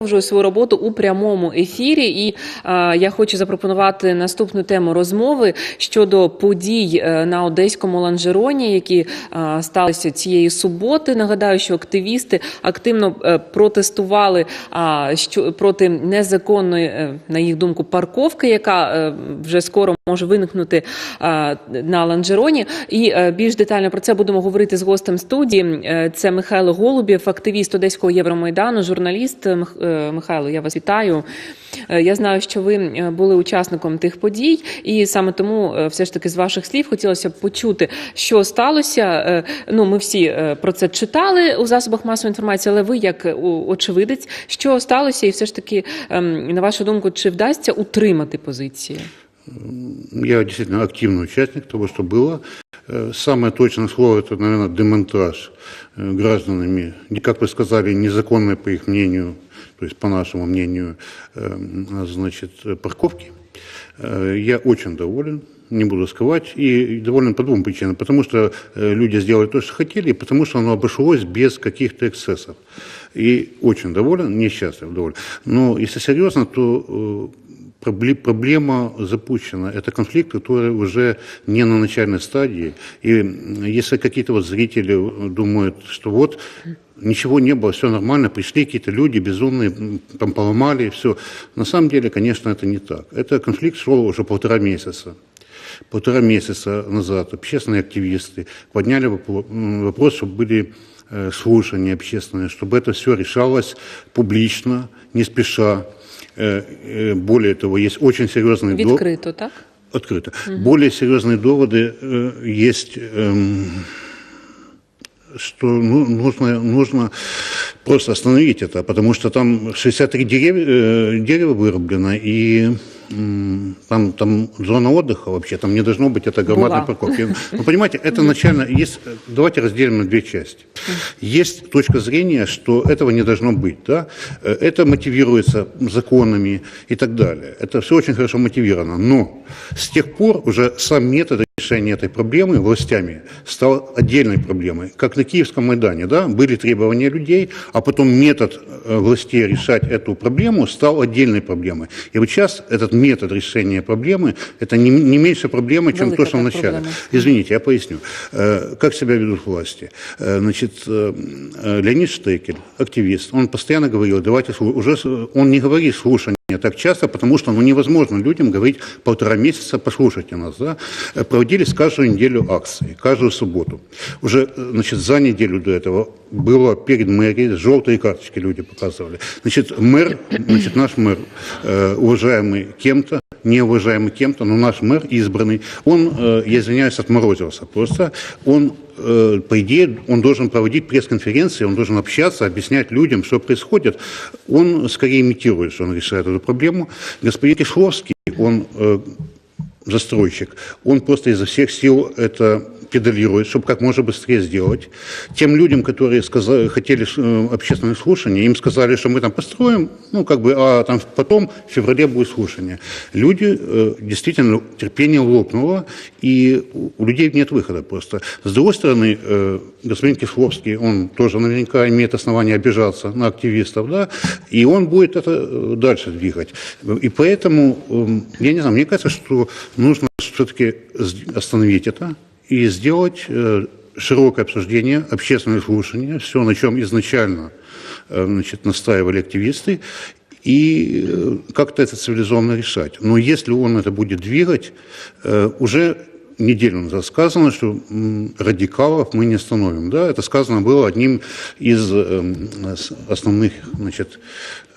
Продовжую свою роботу у прямому ефірі, і е, я хочу запропонувати наступну тему розмови щодо подій е, на одеському ланжероні, які е, сталися цієї суботи. Нагадаю, що активісти активно е, протестували а, що проти незаконної, е, на їх думку, парковки, яка е, вже скоро може виникнути е, на ланжероні. І е, більш детально про це будемо говорити з гостем студії. Е, Це Михайло Голубєв, активіст Одеського Євромайдану, журналіст. Е, Михайло, я вас вітаю. Е, Я знаю, що ви е, були учасником тих подій, і саме тому, е, все ж таки, з ваших слів хотілося б почути, що сталося. Е, Ну, ми всі е, про це читали у засобах масової інформації, але ви, як е, у- очевидець, що сталося, і все ж таки, ем, на вашу думку, чи вдасться утримати позиції? Я действительно активный участник того, что было. Э, Самое точное слово – это, наверное, демонтаж э, гражданами, не- как вы сказали, незаконной, по их мнению, то есть по нашему мнению, э, значит, парковки. Э, Я очень доволен, не буду скрывать, и доволен по двум причинам. Потому что э, люди сделали то, что хотели, и потому что оно обошлось без каких-то эксцессов. И очень доволен, несчастлив, доволен. Но если серьезно, то э, Проблема запущена. Это конфликт, который уже не на начальной стадии. И если какие-то вот зрители э, думают, что вот ничего не было, все нормально, пришли какие-то люди безумные, там поломали, все. На самом деле, конечно, это не так. Это конфликт шел уже полтора месяца. Полтора месяца назад общественные активисты подняли вопрос, чтобы были э, слушания общественные, чтобы это все решалось публично, не спеша. Э, э, Более того, есть очень серьезные Відкрито, так? открыто. Более серьезные доводы э, есть, эм, что ну, нужно, нужно просто остановить это, потому что там 63 деревья, э, дерева вырублено, и там, там зона отдыха вообще, там не должно быть это громадной парковки. Вы понимаете, это начально, есть, давайте разделим на две части. Есть точка зрения, что этого не должно быть, да? Это мотивируется законами и так далее. Это все очень хорошо мотивировано, но с тех пор уже сам метод решения этой проблемы властями стал отдельной проблемой. Как на Киевском Майдане, да, были требования людей, а потом метод э, властей решать эту проблему стал отдельной проблемой. И вот сейчас этот метод решения проблемы, это не, не меньше проблемы, чем Велика то, что в начале. проблема. Извините, я поясню. Э, Как себя ведут власти? Э, Значит, Леонид Штекель, активист, он постоянно говорил, давайте, уже он не говорит слушания так часто, потому что ну, невозможно людям говорить полтора месяца, послушайте нас, да? Проводились каждую неделю акции, каждую субботу. Уже, значит, за неделю до этого было перед мэрией, желтые карточки люди показывали. Значит, мэр, значит, наш мэр, э, уважаемый кем-то, неуважаемый кем-то, но наш мэр избранный, он, э, я извиняюсь, отморозился просто. Он, э, по идее, он должен проводить пресс-конференции, он должен общаться, объяснять людям, что происходит. Он скорее имитирует, что он решает эту проблему. Господин Кишловский, он э, застройщик, он просто изо всех сил это педалирует, чтобы как можно быстрее сделать. Тем людям, которые сказали, хотели э, общественное слушание, им сказали, что мы там построим, ну, как бы, а там потом в феврале будет слушание. Люди, э, действительно, терпение лопнуло, и у людей нет выхода просто. С другой стороны, э, господин Кисловский, он тоже наверняка имеет основания обижаться на активистов, да, и он будет это э, дальше двигать. И поэтому, эм, я не знаю, мне кажется, что нужно все-таки остановить это и сделать э, широкое обсуждение, общественное слушание, все, на чем изначально э, значит, настаивали активисты, и э, как-то это цивилизованно решать. Но если он это будет двигать, уже неделю назад сказано, что м, радикалов мы не остановим. Да, это сказано было одним из эм, с- основных значит,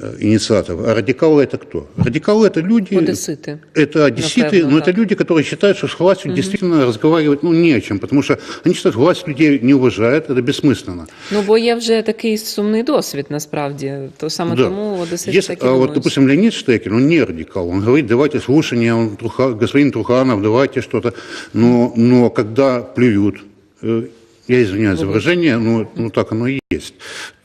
э, инициаторов. А радикалы это кто? Радикалы это люди... Одесити. Это одесситы, Напевно, но это так. люди, которые считают, что с властью действительно разговаривать ну, не о чем, потому что они считают, что власть людей не уважает, это бессмысленно. Ну, бо є вже такий сумний досвід, насправді. То саме Да. тому Одесити Если, так і а вот, думають. допустим, Леонид Штекель, он не радикал, он говорит, давайте слушания, он, Труха- господин Труханов, давайте что-то, но, но когда плюют, э, я извиняюсь за выражение, но ну, так оно и есть,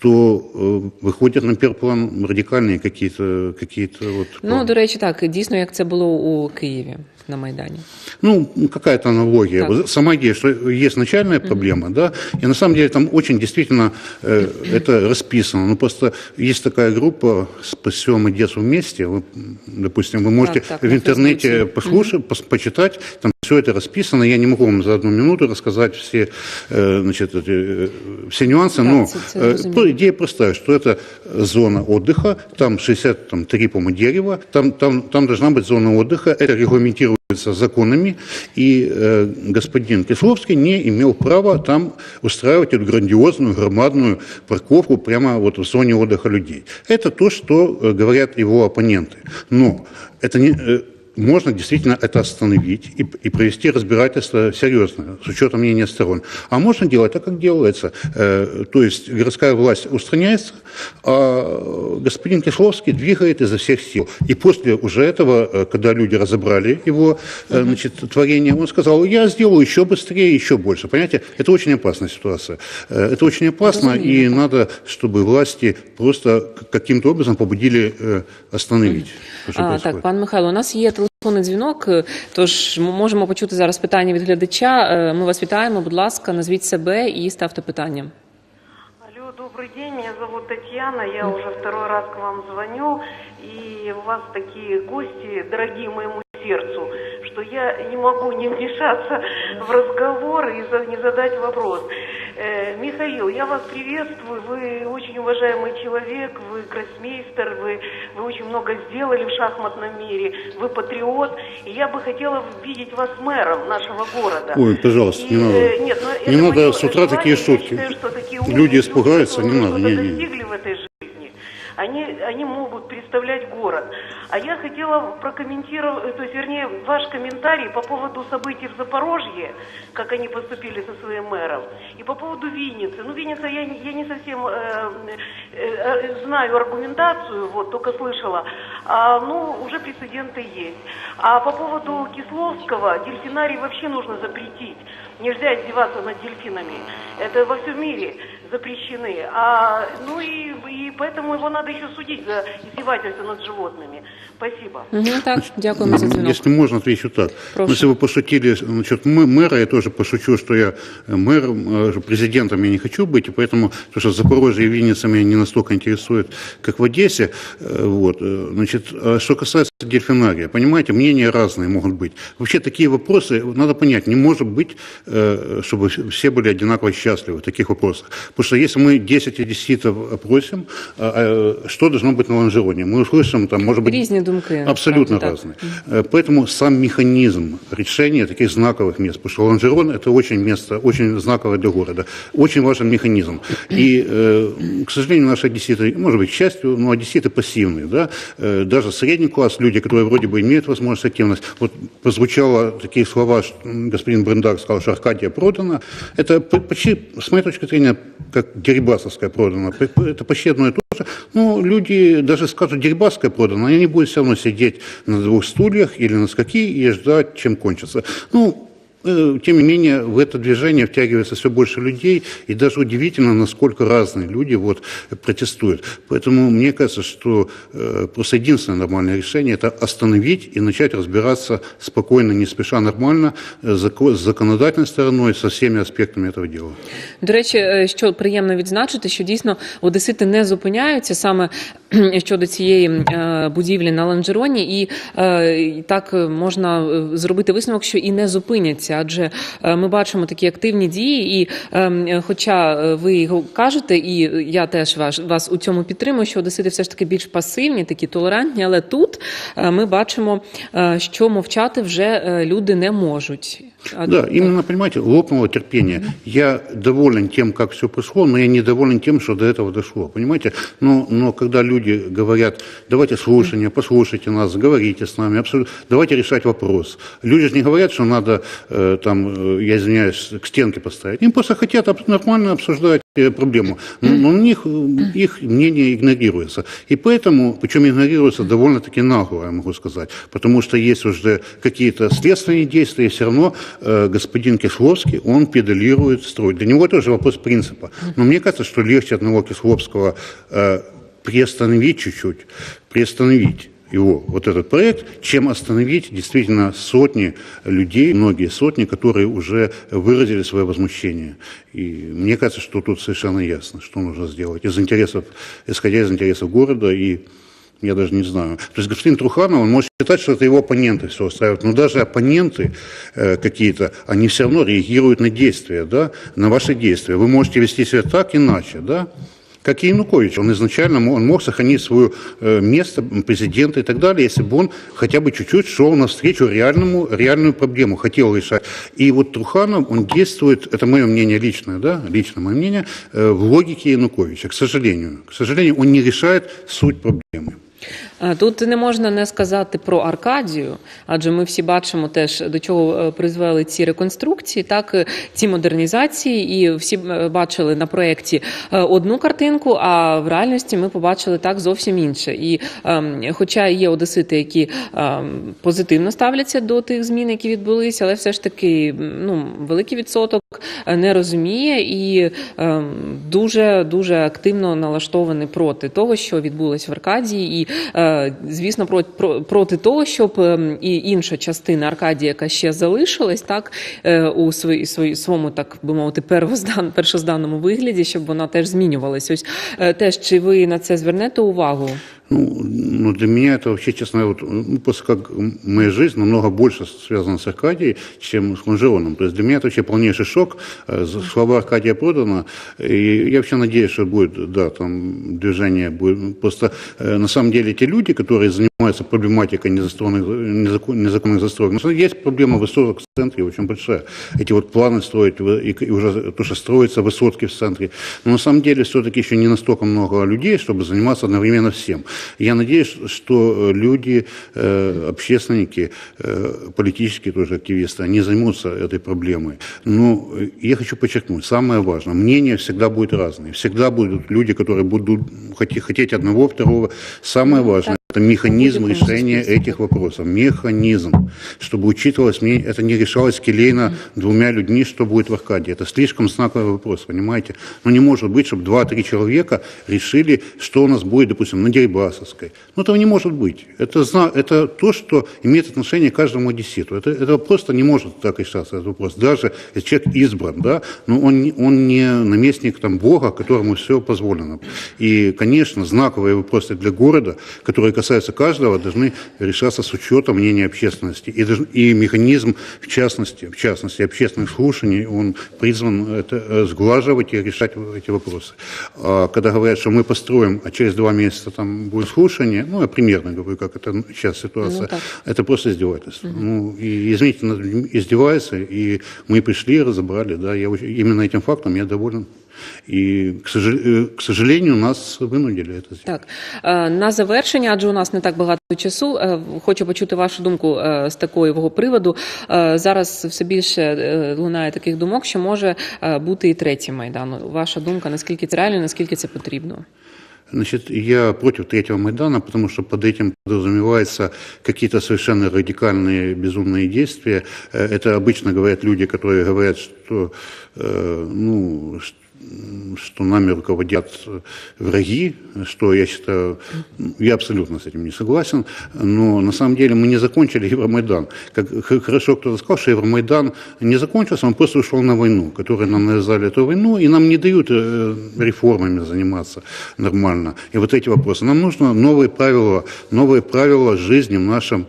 то э, выходят на первый план радикальные какие-то какие вот Ну, планы. до речі, так, дійсно, як це було у Києві на Майдані. Ну, какая-то аналогия. Так. Вот Сама идея, что есть начальная проблема, да, и на самом деле там очень действительно э, это расписано. Ну, просто есть такая группа «Спасем и детство вместе». Вы, м, допустим, вы можете так, в на интернете Фейсбуке. послушать, пос- почитать, там все это расписано. Я не могу вам за одну минуту рассказать все, э, значит, эти, э, все нюансы, Так, но это- это э, разумеется. про- идея простая, что это зона отдыха, там 63, по-моему, дерева, там, там, там должна быть зона отдыха, это регламентируется законами, и э, господин Кисловский не имел права там устраивать эту грандиозную, громадную парковку прямо вот в зоне отдыха людей. Это то, что э, говорят его оппоненты. Но это не... э, можно действительно это остановить и, и провести разбирательство серьезное, с учетом мнения сторон. А можно делать так, как делается. Э, то есть городская власть устраняется, а господин Кисловский двигает изо всех сил. И после уже этого, э, когда люди разобрали его э, значит, творение, он сказал, я сделаю еще быстрее, еще больше. Понимаете, это очень опасная ситуация. Э, это очень опасно, и надо, чтобы власти просто каким-то образом побудили э, остановить. А, так, пан Михайло, у нас є телефонний дзвінок, е, тож ми можемо почути зараз питання від глядача. Е, Ми вас вітаємо, будь ласка, назвіть себе і ставте питання. Алло, добрый день, меня зовут Татьяна, я уже второй раз к вам звоню, и у вас такие гости, дорогие моему сердцу, что я не могу не вмешаться в разговор и за- не задать вопрос. Э, Михаил, я вас приветствую, вы очень уважаемый человек, вы гроссмейстер, вы, вы очень много сделали в шахматном мире, вы патриот, и я бы хотела видеть вас мэром нашего города. Ой, пожалуйста, И, не надо. э, нет, ну, Не надо с утра такие желание. Я шутки. считаю, что такие Люди умные испугаются, которые не надо, не, не. достигли в этой жизни. Они, они могут представлять город. А я хотела прокомментировать, то есть, вернее, ваш комментарий по поводу событий в Запорожье, как они поступили со своим мэром, и по поводу Винницы. Ну, Винница, я, я не совсем э, э, э, знаю аргументацию, вот, только слышала. А, ну, уже прецеденты есть. А по поводу Кисловского, дельфинарий вообще нужно запретить. Нельзя издеваться над дельфинами. Это во всем мире запрещены. А, ну и, и поэтому его надо еще судить за издевательство над животными. Спасибо. Мгм, так, дякуємо за дзвінок. Если можно, отвечу так. Прошу. Если вы пошутили насчет мэра, я тоже пошучу, что я э, мэром, э, президентом я не хочу быть, и поэтому, потому что Запорожье и Винница меня не настолько интересует, как в Одессе. Э, Вот, значит, а что касается дельфинария, понимаете, мнения разные могут быть. Вообще такие вопросы, надо понять, не может быть, чтобы все были одинаково счастливы в таких вопросах. Потому что если мы 10 одесситов опросим, а, а, что должно быть на лонжероне? Мы услышим, там, может быть, Різні думки. Абсолютно насправді, так. разные. Э, Поэтому сам механизм решения таких знаковых мест, потому что Лонжерон – это очень место, очень знаковое для города, очень важен механизм. И, э, к сожалению, наши одесситы, может быть, к счастью, но одесситы пассивные, да, Э, даже средний класс, люди, которые вроде бы имеют возможность активность, вот прозвучало такие слова, что м, господин Брендак сказал, что Аркадия продана, это по- почти, с моей точки зрения, как Дерибасовская продана, это почти одно и то же. Ну, люди даже скажут, Дерибасская продана, они будут все равно сидеть на двух стульях или на скаки и ждать, чем кончится. Ну, тем не менее, в это движение втягивается все больше людей, и даже удивительно, насколько разные люди вот протестуют. Поэтому мне кажется, что э, просто единственное нормальное решение – это остановить и начать разбираться спокойно, не спеша, нормально, э, зако- с законодательной стороной, со всеми аспектами этого дела. До речі, е, що приємно відзначити, що дійсно одесити не зупиняються саме кхм, щодо цієї е, будівлі на Ланжероні, і е, так е, можна зробити висновок, що і не зупиняться, адже ми бачимо такі активні дії. І хоча ви його кажете, і я теж вас, вас у цьому підтримую, що одесити все ж таки більш пасивні, такі толерантні, але тут ми бачимо, що мовчати вже люди не можуть. А- Да, именно, понимаете, лопнуло терпение. Я доволен тем, как все прошло, но я недоволен тем, что до этого дошло. Понимаете? Но, но когда люди люди говорят, давайте слушания, послушайте нас, говорите с нами, давайте решать вопрос. Люди же не говорят, что надо, э, там, э, я извиняюсь, к стенке поставить. Им просто хотят нормально обсуждать э, проблему. Но, у них их мнение игнорируется. И поэтому, причем игнорируется довольно-таки нагло, я могу сказать, потому что есть уже какие-то следственные действия, и все равно господин Кисловский, он педалирует строить. Для него тоже вопрос принципа. Но мне кажется, что легче одного Кисловского приостановить чуть-чуть, приостановить его, вот этот проект, чем остановить действительно сотни людей, многие сотни, которые уже выразили свое возмущение. И мне кажется, что тут совершенно ясно, что нужно сделать из интересов, исходя из интересов города и я даже не знаю. То есть господин Труханов, он может считать, что это его оппоненты все устраивают, но даже оппоненты э, какие-то, они все равно реагируют на действия, да, на ваши действия. Вы можете вести себя так, иначе, да, как и Янукович. Он изначально он мог сохранить свое э, место президента и так далее, если бы он хотя бы чуть-чуть шел навстречу реальному, реальную проблему, хотел решать. И вот Труханов, он действует, это мое мнение личное, да, личное мое мнение, э, в логике Януковича, к сожалению. К сожалению, он не решает суть проблемы. Е, Тут не можна не сказати про Аркадію, адже ми всі бачимо теж до чого е, призвели ці реконструкції, так е, ці модернізації, і всі бачили на проєкті одну картинку, а в реальності ми побачили так зовсім інше. І ем, хоча є одесити, які ем, позитивно ставляться до тих змін, які відбулися, але все ж таки ну, великий відсоток не розуміє і ем, дуже дуже активно налаштований проти того, що відбулось в Аркадії, і е, звісно, проти, про- проти того, щоб ем, і інша частина Аркадії, яка ще залишилась, так е, у свої, свої своєму, так би мовити, первоздан, першозданному вигляді, щоб вона теж змінювалась. Ось е, теж чи ви на це звернете увагу? Ну, ну, для меня это вообще, честно вот, ну, просто как моя жизнь намного больше связана с Аркадией, чем с Лонжероном. То есть для меня это вообще полнейший шок. Э, Слова Аркадия продано. И я вообще надеюсь, что будет, да, там движение будет. Просто э, на самом деле те люди, которые занимаются проблематикой незастроенных, незакон- незаконных застроек, деле есть проблема высоток в центре очень большая. Эти вот планы строить, и уже то, что строятся высотки в центре. Но на самом деле все-таки еще не настолько много людей, чтобы заниматься одновременно всем. Я надеюсь, что э, люди, э, общественники, э, политические тоже активисты, они займутся этой проблемой. Но я хочу подчеркнуть, самое важное, мнения всегда будут разные. Всегда будут люди, которые будут хотеть одного, второго. Самое важное – это механизм Будь-якому решения этих вопросов. Механизм. Чтобы учитывалось, мне это не решалось келейно двумя людьми, что будет в Аркадии. Это слишком знаковый вопрос, понимаете? Но не может быть, чтобы два-три человека решили, что у нас будет, допустим, на Дерибасовской. Ну, этого не может быть. Это, это то, что имеет отношение к каждому одесситу. Это, это просто не может так решаться, этот вопрос. Даже если человек избран, да, но он, не- он не наместник там, Бога, которому все позволено. И, конечно, знаковые вопросы для города, которые касаются каждого, должны решаться с учетом мнения общественности. И, и механизм, в частности, в частности, общественных слушаний, он призван это э, сглаживать и решать эти вопросы. А когда говорят, что мы построим, а через два месяца там будет слушание, ну, я примерно говорю, как это сейчас ситуация, Ну, так. это просто издевательство. Ну, и, извините, издеваются, и мы пришли, разобрали, да, я очень- именно этим фактом я доволен. И, к, сожа- э, к сожалению, нас вынудили это сделать. Так Е, на завершення, адже у нас не так багато часу. е, Хочу почути вашу думку е, з такого приводу. Е, Зараз все більше е, лунає таких думок, що може е, бути і третій майдан. Ваша думка, наскільки це реально, наскільки це потрібно? Значит, я против третьего Майдана, потому что под этим подразумеваются какие-то совершенно радикальные, безумные действия. Э, Это обычно говорят люди, которые говорят, что, э, ну, ш- м, что нами руководят э, враги, что я считаю, я абсолютно с этим не согласен, но на самом деле мы не закончили Евромайдан. Как хорошо кто-то сказал, что Евромайдан не закончился, он просто ушел на войну, которые нам навязали эту войну, и нам не дают э, реформами заниматься нормально. И вот эти вопросы. Нам нужно новые правила, новые правила жизни в нашем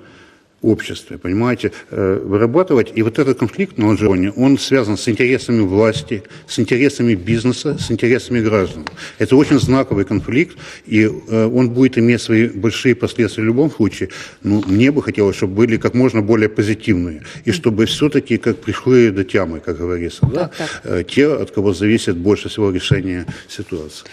обществе, понимаете, э, вырабатывать. И вот этот конфликт на Лонжероне, он связан с интересами власти, с интересами бизнеса, с интересами граждан. Это очень знаковый конфликт, и э, он будет иметь свои большие последствия в любом случае. Но мне бы хотелось, чтобы были как можно более позитивные, и чтобы все-таки как пришли до тямы, как говорится, да, Так, так. э, те, от кого зависит больше всего решение ситуации.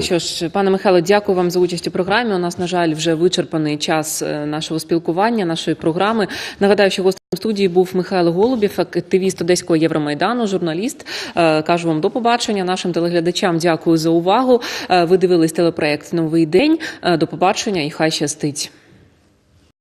Що ж, пане Михайло, дякую вам за участь у програмі. У нас, на жаль, вже вичерпаний час е, нашого спілкування, нашої програми. Нагадаю, що гостем студії був Михайло Голубів, активіст Одеського Євромайдану, журналіст. Е, Кажу вам до побачення. Нашим телеглядачам дякую за увагу. Е, Ви дивились телепроект Новий день. До побачення і хай щастить.